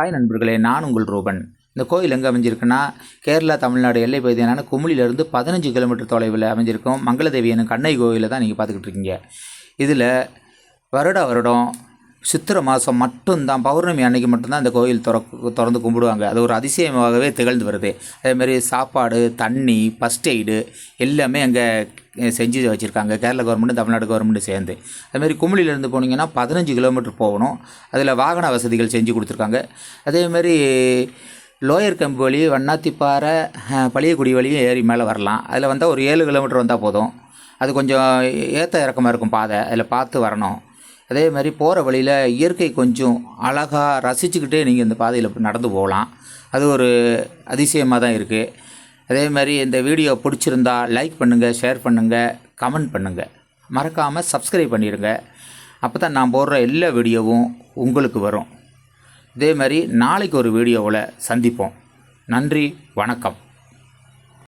Hi நண்பர்களே நான் உங்கள் ரூபன். இந்த கோயில் எங்கே அமைஞ்சிருக்குன்னா கேரளா தமிழ்நாடு எல்லை பகுதியான குமுளியிலேருந்து பதினஞ்சு கிலோமீட்டர் தொலைவில் அமைஞ்சிருக்கும் மங்களதேவி என்னும் கண்ணை கோயிலை தான் நீங்கள் பார்த்துக்கிட்டு இருக்கீங்க. இதில் வருட வருடம் சித்திரை மாதம் மட்டும்தான் பௌர்ணமி அன்னைக்கு மட்டும்தான் இந்த கோயில் திறக்கு திறந்து கும்பிடுவாங்க. அது ஒரு அதிசயமாகவே திகழ்ந்து வருது. அதேமாரி சாப்பாடு தண்ணி ஃபஸ்ட் எய்டு எல்லாமே அங்கே செஞ்சு வச்சுருக்காங்க. கேரளா கவர்மெண்ட் தமிழ்நாடு கவர்மெண்ட் சேர்ந்து. அதுமாரி குமிழிலேருந்து போனீங்கன்னா பதினஞ்சு கிலோமீட்டர் போகணும். அதில் வாகன வசதிகள் செஞ்சு கொடுத்துருக்காங்க. அதேமாரி லோயர் கம்பு வழி வண்ணாத்திப்பாறை அஹ், வழியும் ஏறி மேலே வரலாம். அதில் வந்தால் ஒரு ஏழு கிலோமீட்டர் வந்தால் போதும். அது கொஞ்சம் ஏற்ற இறக்கமாக இருக்கும் பாதை. அதில் பார்த்து வரணும். அதே மாதிரி போகிற வழியில் இயற்கை கொஞ்சம் அழகாக ரசிச்சுக்கிட்டே நீங்கள் இந்த பாதையில் நடந்து போகலாம். அது ஒரு அதிசயமாக தான் இருக்குது அதே மாதிரி இந்த வீடியோ பிடிச்சிருந்தா லைக் பண்ணுங்கள் ஷேர் பண்ணுங்கள் கமெண்ட் பண்ணுங்கள் மறக்காமல் சப்ஸ்கிரைப் பண்ணிடுங்க. அப்போ தான் நான் போடுற எல்லா வீடியோவும் உங்களுக்கு வரும். இதே மாதிரி நாளைக்கு ஒரு வீடியோவில் சந்திப்போம். நன்றி வணக்கம்.